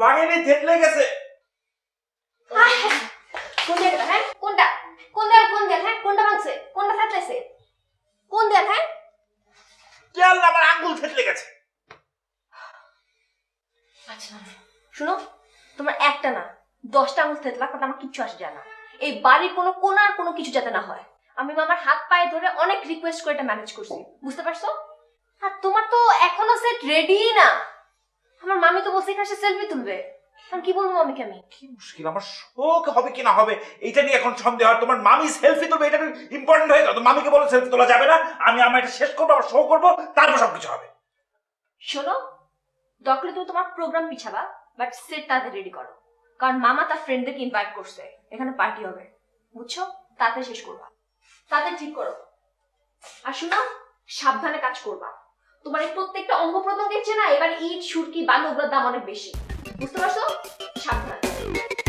ভাঙেনি থেতলে গেছে। কোন জায়গাটা হ্যাঁ? কোনটা? কোন দেয়াল কোন দেয়াল হ্যাঁ? কোনটা ভাঙছে? কোনটা ফাটলেছে কোন দেয়াল হ্যাঁ? কি আল্লাহ আমার আঙ্গুল থেতলে গেছে। আচ্ছা শুনো তোমার একটা না দশটা আঙুল থেতলা কারণ আমার কিচ্ছু আসে যায় না। এই বাড়ির কোনো কোনার কোনো কিছু যাতে না হয়। আমি মামার হাত পায়ে ধরে অনেক রিকোয়েস্ট করে এটা ম্যানেজ করছি বুঝতে পারছ? আর তোমার তো এখনও সেট রেডি না। আমার মামি তো বলছে এখানে সেলফি তুলবে। আমি কি বলব মামিকে আমি? কি মুশকিল আমার শোক হবে কি না হবে এটা নিয়ে এখন সন্দেহ। হয় তোমার মামি সেলফি তুলবে এটা ইম্পর্টেন্ট হয়ে গেল। মামিকে বলো সেলফি তোলা যাবে না আমি আমার এটা শেষ করব আমার শো করব তারপর সবকিছু হবে। শোনো হলে তুমি তোমার প্রোগ্রাম পিছাবা বাট সেট তাদের রেডি করো। কারণ মামা তার ফ্রেন্ডদেরকে ইনভাইট করছে এখানে পার্টি হবে। বুঝছ? তাতে শেষ করবা। তাতে ঠিক করো। আর শোনো সাবধানে কাজ করবা। তোমার এই প্রত্যেকটা অঙ্গ প্রত্যঙ্গের চেনা এবার ইট, সুরকি, বালু, ওগুলোর দাম অনেক বেশি। বুঝতে পারছ? সাবধানে।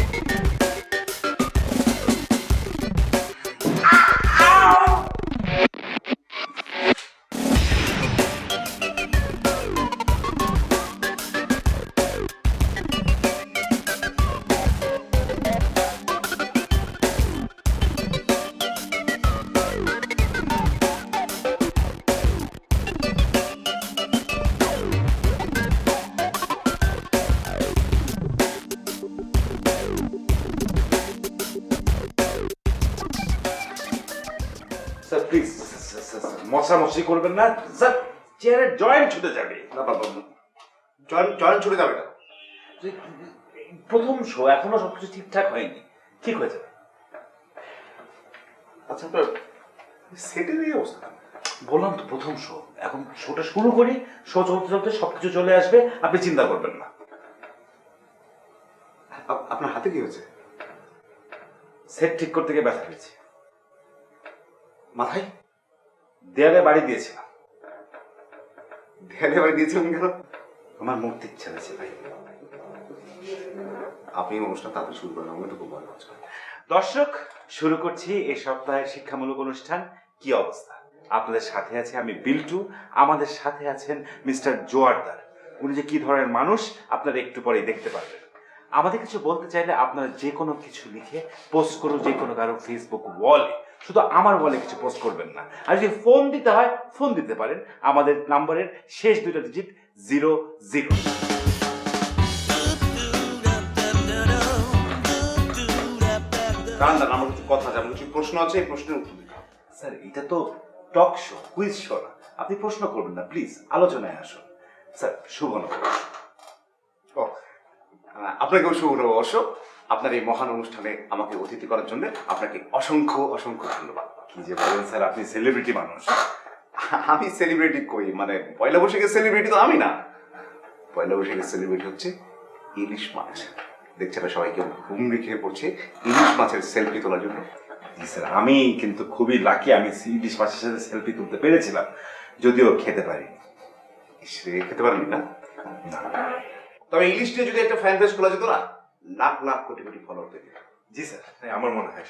মশামশি করবেন না। স্যার চেয়ারের জয়েন্ট ছুটে যাবে। না বাবা জয়েন জয়েন ছুটে যাবে না প্রথম শো এখনও সবকিছু ঠিকঠাক হয়নি। ঠিক হয়ে যাবে। আচ্ছা আপনার সেটের এই অবস্থা? বললাম তো প্রথম শো এখন শোটা শুরু করি শো চলতে চলতে সবকিছু চলে আসবে আপনি চিন্তা করবেন না। আপনার হাতে কি হয়েছে? সেট ঠিক করতে গিয়ে ব্যথা পেয়েছি। মাথায়? দেয়ালে বাড়ি দিয়েছিলাম। দেয়ালে বাড়ি দিয়েছিলেন কেন? আমার মূর্তি ইচ্ছা হয়েছে ভাই। আপনি অনুষ্ঠান তাড়াতাড়ি শুরু করেন আমি তো খুব ভালো আছি দর্শক শুরু করছি এই সপ্তাহের শিক্ষামূলক অনুষ্ঠান। কি অবস্থা? আপনাদের সাথে আছে আমি বিল্টু আমাদের সাথে আছেন মিস্টার জোয়ারদার। উনি যে কি ধরনের মানুষ আপনারা একটু পরেই দেখতে পারবেন। আমাদের কিছু বলতে চাইলে আপনারা যে কোনো কিছু লিখে পোস্ট করুন যে কোনো কারও ফেসবুক ওয়ালে শুধু আমার ওয়ালে কিছু পোস্ট করবেন না। আর যদি ফোন দিতে হয় ফোন দিতে পারেন। আমাদের নাম্বারের শেষ দুটো ডিজিট জিরো জিরো দাঁড়ান দাঁড়ান আমার কিছু কথা আছে আমার কিছু প্রশ্ন আছে এই প্রশ্নের উত্তর দিতে হবে। স্যার এটা তো টক শো কুইজ শো না। আপনি প্রশ্ন করবেন না প্লিজ আলোচনায় আসুন। স্যার শুভ নববর্ষ। ও, আপনাকেও শুভ নববর্ষ। আপনার এই মহান অনুষ্ঠানে আমাকে অতিথি করার জন্য আপনাকে অসংখ্য অসংখ্য ধন্যবাদ। কি যে বলেন স্যার, আপনি সেলিব্রিটি মানুষ। আমি সেলিব্রিটি কই? মানে পয়লা বৈশাখের সেলিব্রিটি তো আমি না। পয়লা বৈশাখের সেলিব্রিটি হচ্ছে ইলিশ মাছ। দেখছে না সবাই কেউ ঘুম রেখে পড়ছে ইলিশ মাছের সেলফি তোলার জন্য। স্যার, আমি কিন্তু খুবই লাকি আমি ইলিশ মাছের সাথে সেলফি তুলতে পেরেছিলাম। যদিও খেতে পারি। সে খেতে পারেনি না? তবে ইলিশ নিয়ে যদি একটা ফ্যান পেজ খোলা যেত না? লাখ লাখ কোটি কোটি ফলোয়ার যেত। জি স্যার। হ্যাঁ, আমার মনে হয়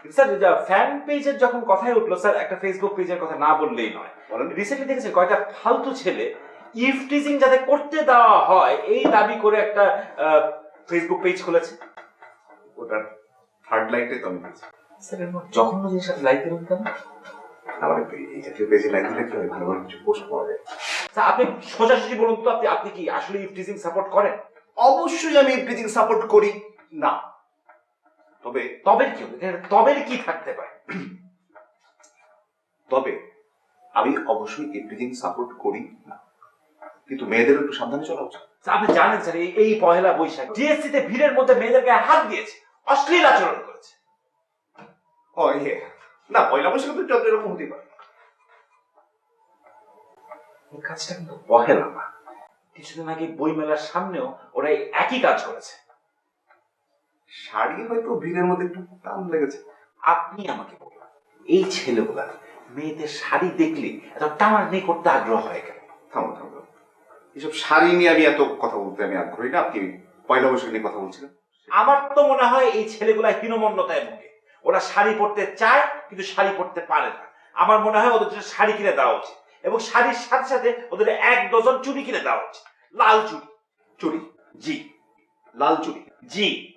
কিন্তু স্যার ফ্যান পেজের যখন কথাই উঠল স্যার একটা ফেসবুক পেজের কথা না বললেই নয়। বলেন। রিসেন্টলি দেখেছেন কয়টা ফালতু ছেলে ইফ টিজিং যাতে করতে দেওয়া হয় এই দাবি করে একটা ফেসবুক পেজ খুলেছে? ওটার থার্ড লাইটে তো আমি স্যার মধ্যে জঘন্য জিনিস লাইক দেবেন কেন আমার এই জাতীয় পেজে লাইক দিলে কি হয়? ভালো ভালো কিছু পোস্ট পাওয়া যায়। স্যার আপনি সোজাসুজি বলুন তো আপনি আপনি কি আসলে ইফ টিজিং সাপোর্ট করেন? অবশ্যই আমি ইফটিজিং সাপোর্ট করি। না। তবে তবে কি হবে? তবে কি থাকতে পারে? তবে আমি অবশ্যই ইফটিজিং সাপোর্ট করি না। কিন্তু মেয়েদের একটু সাবধানে চলা উচিত। আপনি জানেন স্যার এই পহেলা বৈশাখ ডিএসসি তে ভিড়ের মধ্যে মেয়েদেরকে হাত দিয়েছে অশ্লীল আচরণ করেছে। ও ইয়ে না পয়লা বৈশাখে তো যত এরকম হতেই পারে। কাজটা কিন্তু পহেলা না কিছুদিন আগে বইমেলার সামনেও ওরা একই কাজ করেছে। শাড়ি হয়তো ভিড়ের মধ্যে একটু টান লেগেছে। আপনি আমাকে বলুন এই ছেলেগুলা মেয়েদের শাড়ি দেখলে এত টানাটানি করতে আগ্রহ হয় কেন? থামো থামো থামো। এসব শাড়ি নিয়ে আমি এত কথা বলতে আমি আগ্রহী না। আপনি পয়লা বৈশাখ নিয়ে কথা বলছিলেন। আমার তো মনে হয় এই ছেলেগুলা হীনমন্যতায় ভুগে। ওরা শাড়ি পরতে চায় কিন্তু শাড়ি পরতে পারে না। আমার মনে হয় ওদের জন্য শাড়ি কিনে দেওয়া উচিত। এবং শাড়ির সাথে সাথে ওদের এক ডজন চুড়ি কিনে দেওয়া উচিত লাল চুড়ি। চুরি জি। লাল চুরি জি।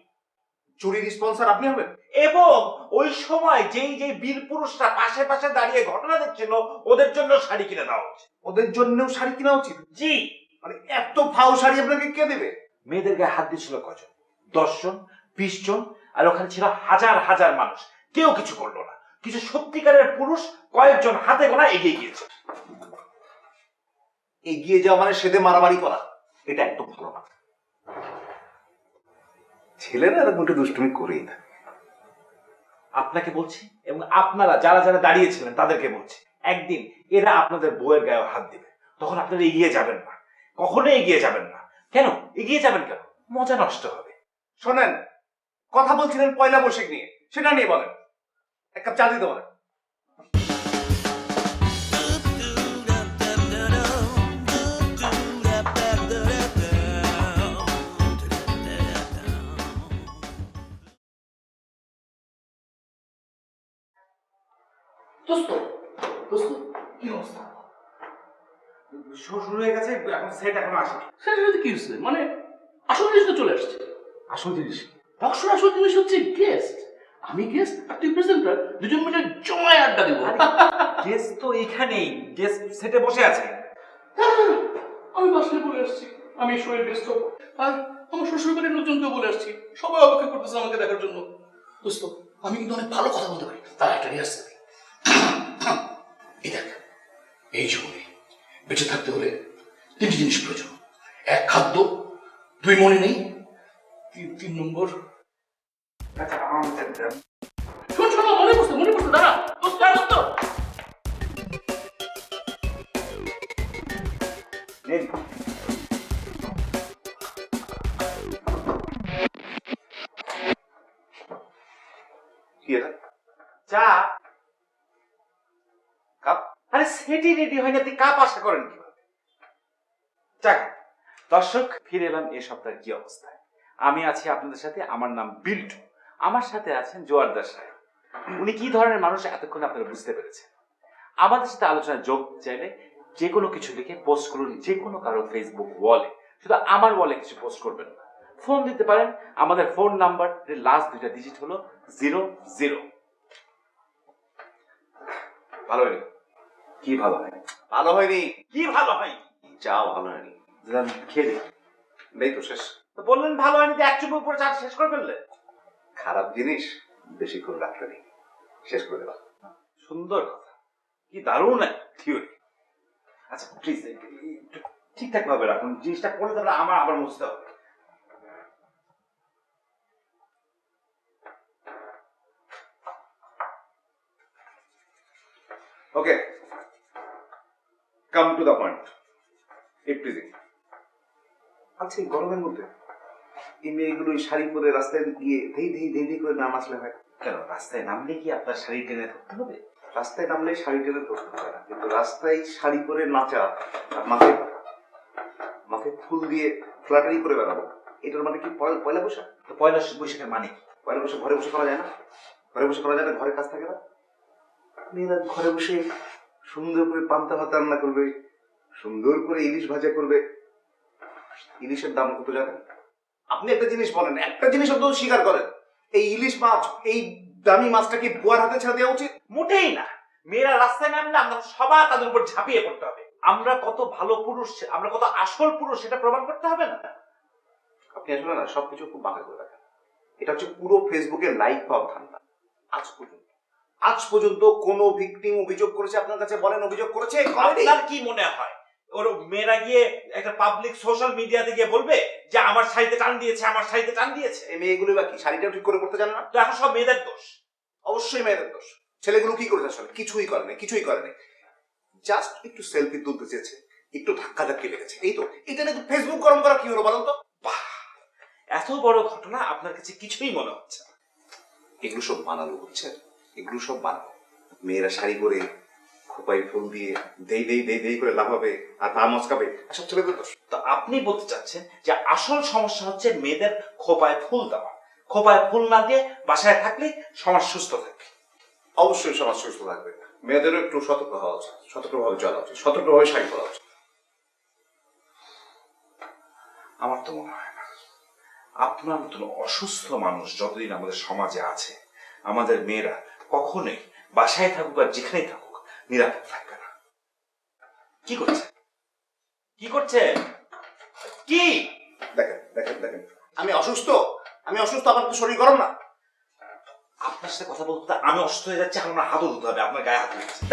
চুরির স্পন্সর আপনি হবেন? এবং ওই সময় যেই যেই বীর পুরুষরা পাশে পাশে দাঁড়িয়ে ঘটনা দেখছিল ওদের জন্য শাড়ি কিনে দেওয়া হচ্ছে। ওদের জন্যও শাড়ি কেনা উচিত? জি। মানে এত ফাও শাড়ি আপনাকে কে দেবে? মেয়েদের গায়ে হাত দিয়েছিল কজন? দশজন বিশ জন আর ওখানে ছিল হাজার হাজার মানুষ। কেউ কিছু করল না। কিছু সত্যিকারের পুরুষ কয়েকজন হাতে গোনা এগিয়ে গিয়েছে। এগিয়ে যাওয়া মানে সেদে মারামারি করা, এটা একদম ভালো না। ছেলেরা এরকম দুষ্টুমি করেই থাকে আপনাকে বলছি, এবং আপনারা যারা যারা দাঁড়িয়েছিলেন তাদেরকে বলছি, একদিন এরা আপনাদের বউয়ের গায়ে হাত দিবে, তখন আপনারা এগিয়ে যাবেন না। কখনো এগিয়ে যাবেন না। কেন? এগিয়ে যাবেন কেন? মজা নষ্ট হবে। শোনেন, কথা বলছিলেন পয়লা বৈশাখ নিয়ে, সেটা নিয়ে বলেন। এক কাপ চা দিতে বলেন দোস্ত দোস্ত কি অবস্থা? শুরু হয়ে গেছে এখন সেট এখন আসেনি। সেটা সাথে কি হচ্ছে মানে আসল জিনিস তো চলে আসছে। আসল জিনিস? আসল জিনিস হচ্ছে গেস্ট আমি গেস্ট আর তুই প্রেজেন্টার দুজন মিলে জমায় আড্ডা দেবো। গেস্ট তো এখানেই গেস্ট সেটে বসে আছে। আমি বাসায় বলে আসছি আমি গেস্ট হব আর আমার শ্বশুর বাড়ির লোকজনকে বলে আসছি সবাই অপেক্ষা করতেছে আমাকে দেখার জন্য। দোস্ত আমি কিন্তু অনেক ভালো কথা বলতে পারি। তার একটা রিহার্সাল এই দেখ এই জীবনে বেঁচে থাকতে হলে তিনটি জিনিস প্রয়োজন। এক খাদ্য। দুই মনে নেই। তিন নম্বর নম্বর। আচ্ছা আমাদের শোন শোন মনে পড়ছে মনে পড়ছে দাঁড়া দোস্ত দাঁড়া, দোস্ত নিন। কি এটা চা কাপ আরে সেটি রেডি হয়নি আপনি কাপ আশা করেন কীভাবে দর্শক ফিরে এলাম এ সপ্তাহের কি অবস্থায় আমি আছি আপনাদের সাথে আমার নাম বিল্টু। আমার সাথে আছেন জোয়ারদার সাহেব। উনি কি ধরনের মানুষ এতক্ষণ আপনারা বুঝতে পেরেছেন? আমাদের সাথে আলোচনায় যোগ চাইলে যে কোনো কিছু লিখে পোস্ট করুন যে কোনো কারও ফেসবুক ওয়ালে শুধু আমার ওয়ালে কিছু পোস্ট করবেন না। ফোন দিতে পারেন আমাদের ফোন নাম্বার লাস্ট দুইটা ডিজিট হলো জিরো জিরো ভালো হয়নি? কি ভালো হয়? ভালো হয়নি। কি ভালো হয়? চা ভালো হয়নি। খেয়ে। নেই তো শেষ। তো বললেন ভালো হয়নি এক চুপ উপরে চা শেষ করে ফেললে খারাপ জিনিস বেশিক্ষণ রাখতে নেই। শেষ করে দেবা। সুন্দর কথা। কি দারুণ থিওরি আচ্ছা প্লিজ ঠিকঠাক ভাবে রাখুন। জিনিসটা পড়ে তাহলে আমার আবার মুছতে হবে। Okay come to the point it pleasing আচ্ছা এই গরমের মধ্যে এই মেয়েগুলো শাড়ি পরে রাস্তায় গিয়ে ধেই ধেই ধেই করে নাম আসলে হয়। কেন? রাস্তায় নামলে কি আপনার শাড়ি টেনে ধরতে হবে? রাস্তায় নামলে শাড়ি টেনে ধরতে হয় না। কিন্তু রাস্তায় শাড়ি পরে নাচা আর ফুল দিয়ে করে বেড়াবো, এটার মানে কি পয়লা বৈশাখ? তো পয়লা বৈশাখের মানে কি? পয়লা বৈশাখ ঘরে বসে করা যায় না? ঘরে বসে করা যায় না? ঘরে কাজ থাকে না? মেয়েরা ঘরে বসে সুন্দর করে পান্তা ভাত রান্না করবে, সুন্দর করে ইলিশ ভাজা করবে। ইলিশের দাম কত জানেন? আপনি একটা জিনিস বলেন, একটা জিনিস অন্তত স্বীকার করেন, এই ইলিশ মাছ, এই দামি মাছটা কি বুয়ার হাতে ছেড়ে দেওয়া উচিত? মোটেই না। মেয়েরা রাস্তায় নামলে আমরা সবার তাদের উপর ঝাঁপিয়ে পড়তে হবে। আমরা কত ভালো পুরুষ, আমরা কত আসল পুরুষ সেটা প্রমাণ করতে হবে না? আপনি আসলে না, সবকিছু খুব বাঁকা করে রাখেন। এটা হচ্ছে পুরো ফেসবুকে লাইক পাওয়া ধান্দা। আজ পর্যন্ত। আজ পর্যন্ত কোনো ভিকটিম অভিযোগ করেছে, আপনার কাছে বলেন, অভিযোগ করেছে? আপনার কি মনে হয়? ওর মেয়েরা গিয়ে একটা পাবলিক সোশ্যাল মিডিয়াতে গিয়ে বলবে যে আমার শাড়িতে টান দিয়েছে আমার শাড়িতে টান দিয়েছে। এই মেয়েগুলো বা কি? শাড়িটাও ঠিক করে পড়তে জানে না? তো এখন সব মেয়েদের দোষ। অবশ্যই মেয়েদের দোষ। ছেলেগুলো কি করেছে আসলে কিছুই করেনি কিছুই করেনি জাস্ট একটু সেলফি তুলতে চেয়েছে একটু ধাক্কা ধাক্কি লেগেছে। এই তো এটা নিয়ে ফেসবুক গরম করা কি হলো বলুন তো? বাহ! এত বড় ঘটনা আপনার কাছে কিছুই মনে হচ্ছে এগুলো সব বানালো বুঝছেন এগুলো সব বানালো মেয়েরা শাড়ি পরে খোপাই ফুল দিয়ে দেই দেই দেই দেই করে লাফাবে আর পা মচকাবে সব ছেলেদের দোষ। তো আপনি বলতে চাচ্ছেন যে আসল সমস্যা হচ্ছে মেয়েদের খোপায় ফুল দেওয়া। খোপায় ফুল না দিয়ে বাসায় থাকলে সমাজ সুস্থ থাকবে। অবশ্যই সমাজ সুস্থ থাকবে। মেয়েদেরও একটু সতর্ক হওয়া উচিত সতর্কভাবে চলা উচিত সতর্কভাবে শাড়ি পরা উচিত। আমার তো মনে হয় না। আপনার মতন অসুস্থ মানুষ যতদিন আমাদের সমাজে আছে আমাদের মেয়েরা কখনোই বাসায় থাকুক আর যেখানেই থাকুক নিরাপদ থাকবে না কি করছে কি করছে কি দেখেন দেখেন দেখেন আমি অসুস্থ আমি অসুস্থ আমার তো শরীর গরম না আপনার সাথে কথা বলতে আমি অসুস্থ হয়ে যাচ্ছি আমার হাতও ধুতে হবে আপনার গায়ে হাত লেগেছে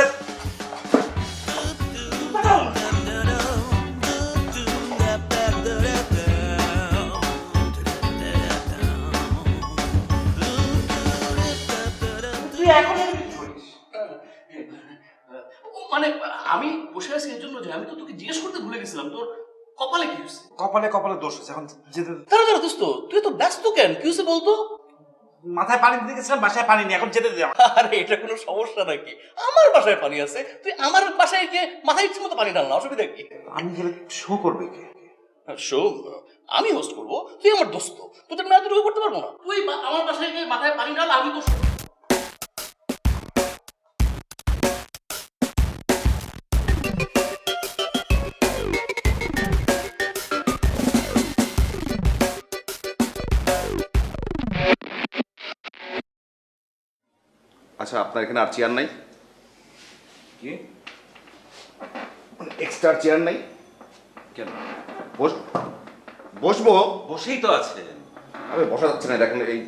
আমি তো তোকে জিজ্ঞেস করতে ভুলে গেছিলাম তোর কপালে কি হয়েছে? কপালে কপালে দোষ হচ্ছে এখন যেতে দোস্ত তুই তো ব্যস্ত কেন? কি হয়েছে বলতো? মাথায় পানি দিতে গেছিলাম বাসায় পানি নেই এখন যেতে দে আরে এটা কোনো সমস্যা নাকি? আমার বাসায় পানি আছে তুই আমার বাসায় গিয়ে মাথায় ইচ্ছে মতো পানি ঢাল না অসুবিধা কি? আমি গেলে শো করবে কে? শো আমি হোস্ট করব? তুই আমার দোস্ত তোদের এতটুকু করতে পারব না। তুই আমার বাসায় গিয়ে মাথায় পানি ঢাল আমি তো আচ্ছা আপনার এখানে আর চেয়ার নাই? কি? এক্সট্রা চেয়ার নাই? কেন? বস বসবো? বসেই তো আছে আরে বসা যাচ্ছে না দেখেন এই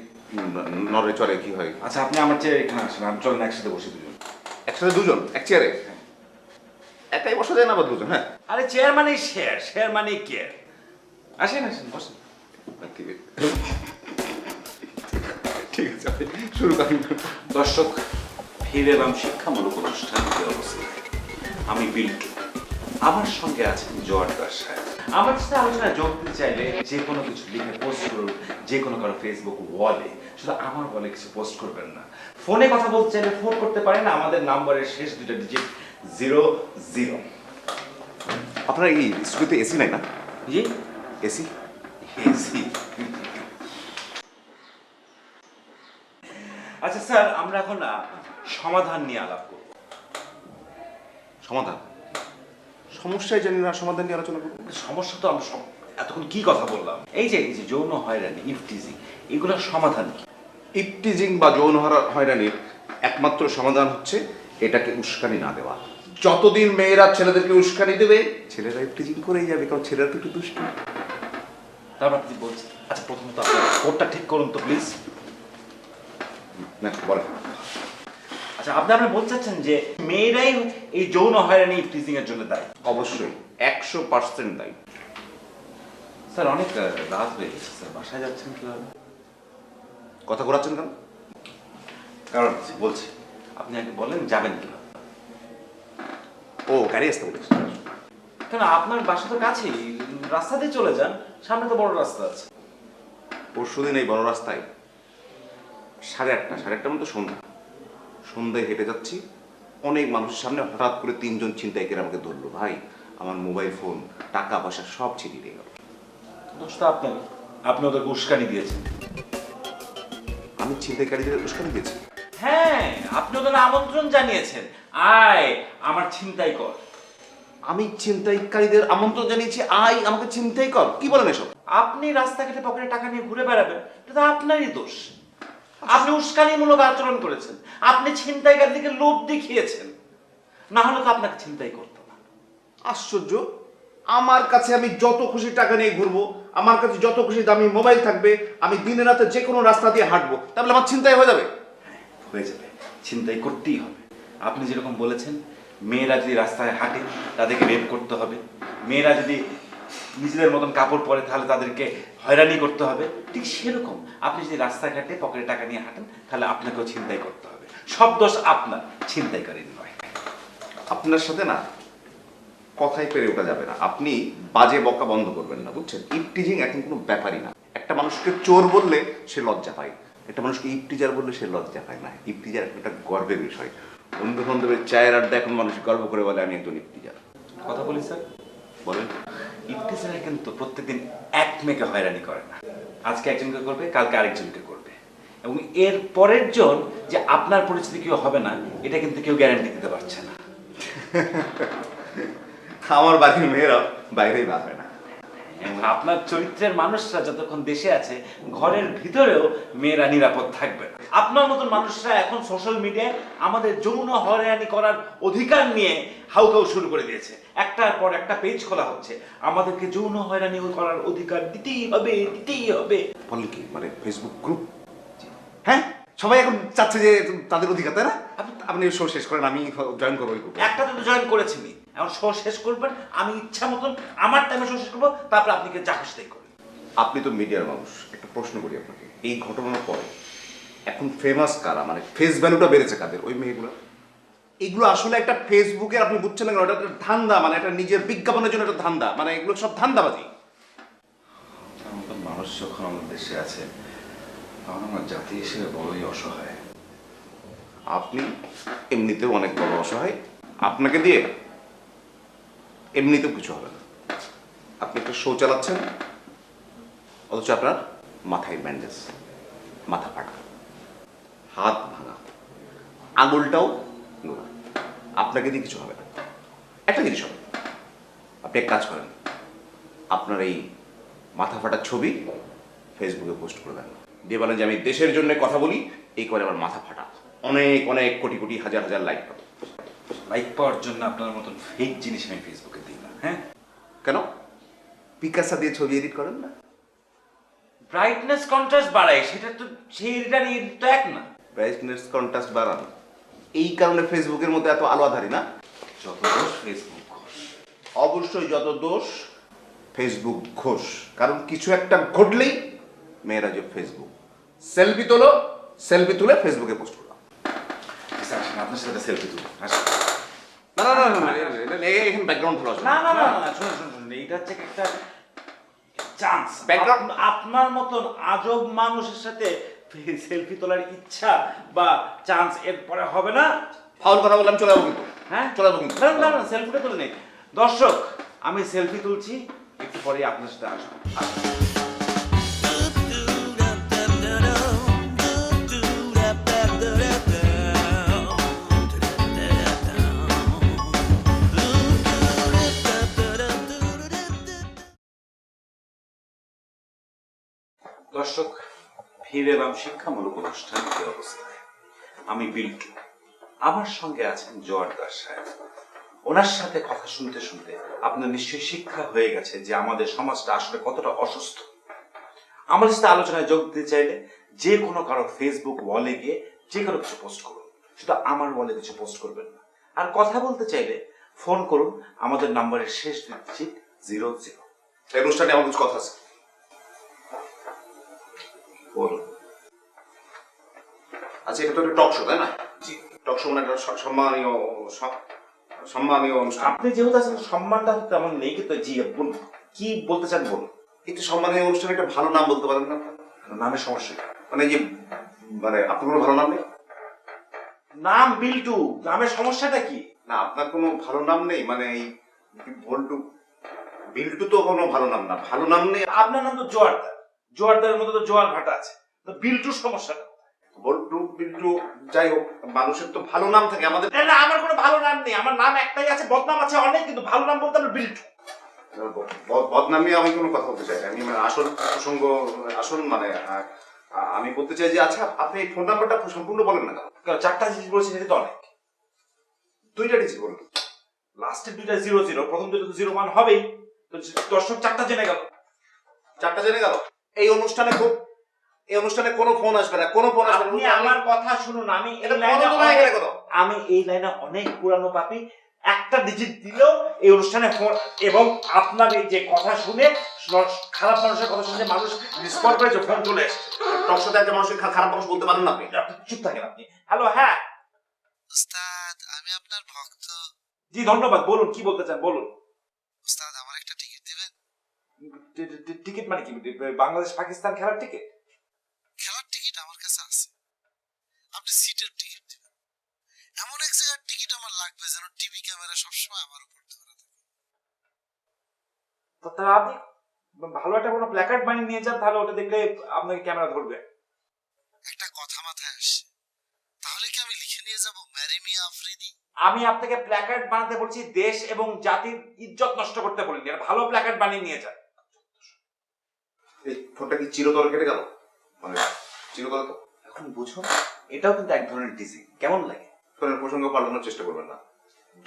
নরে চরে কি হয়। আচ্ছা আপনি আমার চেয়ে এখানে আসেন আমি চলেন একসাথে বসে দুজন। একসাথে দুজন? এক চেয়ারে একাই বসা যায় না বা দুজন হ্যাঁ? আরে চেয়ার মানে শেয়ার শেয়ার মানে কেয়ার আসেন আসেন বসেন। ঠিক আছে শুরু করেন দর্শক ফিরে এলাম শিক্ষামূলক অনুষ্ঠান অবস্থায় আমি বিল্টু। আমার সঙ্গে আছেন জোয়ারদার সাহেব। আমার সাথে আলোচনায় যোগ দিতে চাইলে যে কোনো কিছু লিখে পোস্ট করুন যে কোনো কারও ফেসবুক ওয়ালে শুধু আমার বলে কিছু পোস্ট করবেন না। ফোনে কথা বলতে চাইলে ফোন করতে পারেন আমাদের নাম্বারের শেষ দুটো ডিজিট জিরো জিরো আপনার এই স্টুডিওতে এসি নাই না? জি। এসি এসি আচ্ছা স্যার আমরা এখন সমাধান নিয়ে আলাপ করব। সমাধান? সমস্যায় জানি না সমাধান নিয়ে আলোচনা করব। সমস্যা তো আমরা এতক্ষণ কি কথা বললাম? এই যে এই যে যৌন হয়রানি ইফটিজিং এগুলোর সমাধান কি? ইপটিজিং বা যৌন হয়রানির একমাত্র সমাধান হচ্ছে এটাকে উস্কানি না দেওয়া। যতদিন মেয়েরা ছেলেদেরকে উস্কানি দেবে ছেলেরা ইফটিজিং করেই যাবে কারণ ছেলেরা তো একটু দুষ্টু। তারপর আপনি বলছেন আচ্ছা প্রথমত আপনার কোডটা ঠিক করুন তো প্লিজ না আচ্ছা আপনি আপনি বলতে চাচ্ছেন যে মেয়েরাই এই যৌন হয়রানি ইফটিজিং এর জন্য দায়ী? অবশ্যই একশো পার্সেন্ট দায়ী। স্যার অনেক রাত হয়ে গেছে স্যার। বাসায় যাচ্ছেন কীভাবে? কথা ঘোরাচ্ছেন কেন? কারণ বলছি আপনি আগে বলেন যাবেন কীভাবে? ও গাড়ি আসতে বলেছে। কেন আপনার বাসা তো কাছেই। রাস্তা দিয়ে চলে যান সামনে তো বড় রাস্তা আছে। পরশু দিন এই বড় রাস্তায় সাড়ে আটটা সাড়ে আটটার মতো সন্ধ্যা। সন্ধ্যায় হেঁটে যাচ্ছি। অনেক মানুষের সামনে হঠাৎ করে তিনজন ছিনতাইকারী আমাকে ধরলো ভাই আমার মোবাইল ফোন টাকা পয়সা সব ছিনিয়ে নিয়ে গেল। দোষ তো আপনার আপনি ওদেরকে উস্কানি দিয়েছেন। আমি ছিনতাইকারীদের উস্কানি দিয়েছি? হ্যাঁ আপনি ওদের আমন্ত্রণ জানিয়েছেন। আয় আমার ছিনতাই কর। আমি ছিনতাইকারীদের আমন্ত্রণ জানিয়েছি আই আমাকে ছিনতাই কর। কি বলেন এসব? আপনি রাস্তাঘাটে পকেটে টাকা নিয়ে ঘুরে বেড়াবেন এটা তো আপনারই দোষ। আপনি উস্কানিমূলক আচরণ করেছেন। আপনি ছিনতাইকারীদেরকে লোভ দেখিয়েছেন। না হলে তো আপনাকে ছিনতাই করতো না। আশ্চর্য। আমার কাছে আমি যত খুশি টাকা নিয়ে ঘুরবো আমার কাছে যত খুশি দামি মোবাইল থাকবে আমি দিনে রাতে যে কোনো রাস্তা দিয়ে হাঁটবো। তাহলে আমার চিন্তাই হয়ে যাবে। হয়ে যাবে। ছিনতাই করতেই হবে। আপনি যেরকম বলেছেন মেয়েরা যদি রাস্তায় হাঁটে তাদেরকে রেপ করতে হবে। মেয়েরা যদি নিজেদের মতন কাপড় পরে তাহলে তাদেরকে হয়রানি করতে হবে। ঠিক সেরকম আপনি যদি রাস্তাঘাটে পকেটে টাকা নিয়ে হাঁটেন তাহলে আপনাকেও ছিনতাই করতে হবে। সব দোষ আপনার ছিনতাইকারীর নয়। আপনার সাথে না কথাই পেরে ওঠা যাবে না। আপনি বাজে বকা বন্ধ করবেন না বুঝছেন? ইপটিজিং এখন কোনো ব্যাপারই না। একটা মানুষকে চোর বললে সে লজ্জা পায়। একটা মানুষকে ইপটিজার বললে সে লজ্জা পায় না। ইপটিজার একটা গর্বের বিষয়। বন্ধু বান্ধবের চায়ের আড্ডা এখন মানুষ গর্ব করে বলে আমি একজন ইপটিজার। কথা বলি স্যার? বলেন। ইফটিজারা কিন্তু প্রত্যেকদিন এক মেয়েকে হয়রানি করে না। আজকে একজনকে করবে, কালকে আরেকজনকে করবে। এবং এর পরের জন যে আপনার পরিচিতি কেউ হবে না, এটা কিন্তু কেউ গ্যারান্টি দিতে পারছে না। আমার বাড়ির মেয়েরা বাইরেই এবং আপনার চরিত্রের মানুষরা যতক্ষণ দেশে আছে ঘরের ভিতরেও মেয়েরা নিরাপদ থাকবে আপনার মতন মানুষরা এখন সোশ্যাল মিডিয়ায় আমাদের যৌন হয়রানি করার অধিকার নিয়ে হাউকাউ শুরু করে দিয়েছে। একটার পর একটা পেজ খোলা হচ্ছে। আমাদেরকে যৌন হয়রানি করার অধিকার দিতেই হবে দিতেই হবে। বলেন কি? মানে ফেসবুক গ্রুপ হ্যাঁ? সবাই এখন চাচ্ছে যে তাদের অধিকার তাই না? আপনি আপনি শো শেষ করেন আমি জয়েন করব একটা তো জয়েন করেছিনি এখন শো শেষ করবেন আমি ইচ্ছা মতন আমার টাইমে শো শেষ করব তারপর আপনি যা খুশি তাই করবেন। আপনি তো মিডিয়ার মানুষ একটা প্রশ্ন করি আপনাকে। এই ঘটনার পরে এখন ফেমাস কারা? মানে ফেস ভ্যালুটা বেড়েছে কাদের? ওই মেয়েগুলো? এগুলো আসলে একটা ফেসবুকে আপনি বুঝছেন না কেন? এটা একটা ধান্দা মানে একটা নিজের বিজ্ঞাপনের জন্য একটা ধান্দা। মানে এগুলো সব ধান্দাবাজি। মানুষ যখন আমাদের দেশে আছে আমার জাতি হিসেবে বড়ই অসহায়। আপনি এমনিতেও অনেক বড় অসহায়। আপনাকে দিয়ে এমনিতেও কিছু হবে না। আপনি একটা শো চালাচ্ছেন, অথচ আপনার মাথায় ব্যান্ডেজ মাথা ফাটা। হাত ভাঙা। আঙুলটাও নোড়া আপনাকে দিয়ে কিছু হবে না। একটা জিনিস হবে। আপনি এক কাজ করেন। আপনার এই মাথা ফাটার ছবি ফেসবুকে পোস্ট করবেন দিয়ে বলেন যে আমি দেশের জন্য কথা বলি এই করে আমার মাথা ফাটা। অনেক অনেক কোটি কোটি হাজার হাজার লাইক পাবে। লাইক পাওয়ার জন্য আপনার মতন ফেক জিনিস আমি ফেসবুকে দিই না হ্যাঁ? কেন? পিকাসা দিয়ে ছবি এডিট করেন না? ব্রাইটনেস কন্ট্রাস্ট বাড়ায় সেটা তো সেইটার নিয়ে তো এক না। ব্রাইটনেস কন্ট্রাস্ট বাড়ান। এই কারণে ফেসবুকের মধ্যে এত আলো আধারি না? যত দোষ ফেসবুক ঘোষ। অবশ্যই যত দোষ ফেসবুক ঘোষ। কারণ কিছু একটা ঘটলেই মেয়েরা যে ফেসবুক সেলফি তোলো সেলফি তুলে ফেসবুকে পোস্ট করলাম আচ্ছা, আপনার সাথে সেলফি তুলুন আসেন। না না না না, এখানে ব্যাকগ্রাউন্ড আছে। না না না না শুনুন শুনুন এইটা হচ্ছে একটা চান্স Background- আপনার মতন আজব মানুষের সাথে সেলফি তোলার ইচ্ছা বা চান্স এরপরে হবে না। ফাউল কথা বললাম চলে যাব কিন্তু। হ্যাঁ? চলে যাব কিন্তু। না না না সেলফিটা তুলে নেই। দর্শক আমি সেলফি তুলছি একটু পরে আপনার সাথে আসব। দর্শক ফিরে এলাম শিক্ষামূলক অনুষ্ঠান কি অবস্থায়। আমি বিল্টু। আমার সঙ্গে আছেন জোয়ারদার সাহেব। ওনার সাথে কথা শুনতে শুনতে আপনার নিশ্চয়ই শিক্ষা হয়ে গেছে যে আমাদের সমাজটা আসলে কতটা অসুস্থ। আমাদের সাথে আলোচনায় যোগ দিতে চাইলে যে কোনো কারও ফেসবুক ওয়ালে গিয়ে যে কোনো কিছু পোস্ট করুন। শুধু আমার ওয়ালে কিছু পোস্ট করবেন না। আর কথা বলতে চাইলে ফোন করুন। আমাদের নাম্বারের শেষ ডিজিট জিরো জিরো অনুষ্ঠানে আমার কিছু কথা আছে। আচ্ছা এটা তো একটা টক শো তাই না? টক শো মানে একটা সম্মানীয় সম্মানীয় অনুষ্ঠান। আপনি যেহেতু আছেন সম্মানটা নেই কিন্তু জি বলুন কি বলতে চান বলুন? একটু সম্মানীয় অনুষ্ঠানে একটা ভালো নাম বলতে পারেন না? নামের সমস্যা মানে যে মানে আপনার কোনো ভালো নাম নেই? নাম বিল্টু নামের সমস্যাটা কি? না আপনার কোনো ভালো নাম নেই মানে এই ভল্টু বিল্টু তো কোনো ভালো নাম না ভালো নাম নেই। আপনার নাম তো জোয়ারদার। জোয়ারদারের মধ্যে তো জোয়ার ভাটা আছে। তো বিল্টুর সমস্যাটা ভল্টু বিল্টু যাই হোক মানুষের তো ভালো নাম থাকে আমাদের না না আমার কোনো ভালো নাম নেই। আমার নাম একটাই আছে বদনাম আছে অনেক কিন্তু ভালো নাম বলতে আমার বিল্টু। বদনাম আমি কোনো কথা বলতে চাই আমি মানে আসল প্রসঙ্গ আসল মানে আমি বলতে চাই যে আচ্ছা আপনি এই ফোন নাম্বারটা সম্পূর্ণ বলেন না কারণ চারটা জিনিস বলেছি সেটা তো অনেক। দুইটা ডিজিট বলুন। লাস্টের দুইটা জিরো জিরো প্রথম দুটো তো জিরো ওয়ান হবেই। তো দর্শক চারটা জেনে গেল। চারটা জেনে গেল? এই অনুষ্ঠানে খুব এই অনুষ্ঠানে কোনো ফোন আসবে না কোনো ফোন আসবে না। আমার কথা শুনুন আমি এই লাইনে আমি এই লাইনে অনেক পুরানো পাপি। একটা ডিজিট দিলেও এই অনুষ্ঠানে ফোন এবং আপনার এই যে কথা শুনে খারাপ মানুষের কথা শুনে মানুষ রেসপন্ড করে যে ফোন চলে এসছে। টক সাথে একটা মানুষকে খারাপ মানুষ বলতে পারেন না আপনি? আপনি চুপ থাকেন আপনি। হ্যালো হ্যাঁ। উস্তাদ আমি আপনার ভক্ত। জি ধন্যবাদ। বলুন কি বলতে চান? বলুন উস্তাদ আমার একটা টিকিট দিবেন টি- টি- টি- টিকিট মানে কি? বাংলাদেশ পাকিস্তান খেলার টিকিট? খেলার টিকিট আমার কাছে আছে। আপনি সিটের টিকিট দিবেন। এমন এক জায়গার টিকিট আমার লাগবে যেন টিভি ক্যামেরা সবসময় আমার উপর ধরে থাকে। তো তাহলে আপনি ভালো একটা কোনো প্ল্যাকার্ড বানিয়ে নিয়ে যান তাহলে ওটা দেখলে আপনাকে ক্যামেরা ধরবে। একটা কথা মাথায় আসছে। তাহলে কি আমি লিখে নিয়ে যাব? ম্যারি মি আফ্রিদি আমি আপনাকে প্ল্যাকার্ড বানাতে বলছি দেশ এবং জাতির ইজ্জত নষ্ট করতে বলিনি। একটা ভালো প্ল্যাকার্ড বানিয়ে নিয়ে যান। এই ফোনটা কি চিরতরে কেটে গেল? মানে চিরতরে তো। এখন বুঝুন এটাও কিন্তু এক ধরনের ডিসিং কেমন লাগে? ফোনের প্রসঙ্গ পাল্টানোর চেষ্টা করবেন না।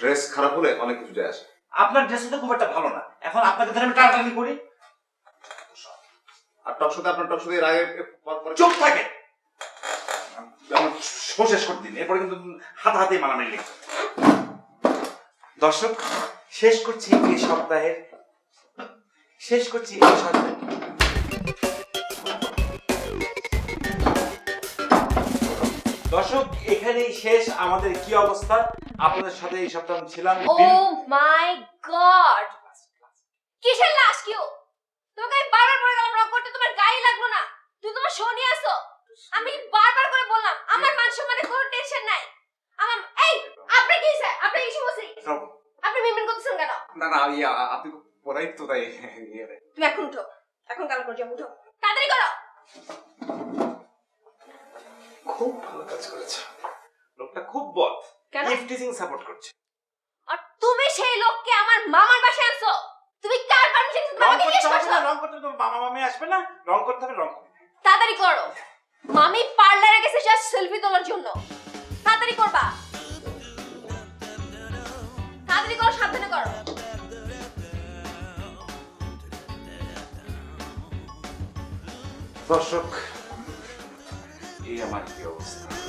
ড্রেস খারাপ হলে অনেক কিছু যায় আসে। আপনার ড্রেস তো খুব একটা ভালো না। এখন আপনাকে ধরে আমি টানাটানি করি। আর টকশোতে আপনার টকশোতে এর আগে চুপ থাকে আমার শেষ করে দিন। এরপরে কিন্তু হাতে হাতে মারামারি লেগে দর্শক শেষ করছি এই সপ্তাহের শেষ করছি এই সপ্তাহে দর্শক এখানেই শেষ আমাদের কি অবস্থা? আপনাদের সাথে এই সপ্তাহ আমি ছিলাম। ও মাই গড কিসের লাশ কিউ তোমাকে আমি বারবার বলে গেলাম রক করতে তোমার গায়ে লাগল না। তুই তোমার শো নিয়ে আসো আমি বারবার করে বললাম আমার মান সম্মানে কোনো টেনশন নাই। আমার এই আপনি কি স্যার? আপনি কি বলছি আপনি মিমিন করতেছেন কেন? না না ইয়া আপনি তো পড়াই তো তাই ইয়ে তুমি এখন উঠো। এখন কাল করছ উঠো। তাড়াতাড়ি করো। খুব ভালো কাজ করেছে। লোকটা খুব বদ। কেন? লিফটিজিং সাপোর্ট করছে। আর তুমি সেই লোককে আমার মামার বাসায় আনছো? তুমি কার পারমিশন রং আমাকে জিজ্ঞেস করছ রং করতে তোমার মামা মামি আসবে না? রং করতে হবে রং তাড়াতাড়ি করো। মামি পার্লারে গেছে জাস্ট সেলফি তোলার জন্য। তাড়াতাড়ি করবা। তাড়াতাড়ি করো সাবধানে করো। দর্শক Maria Marqueosa.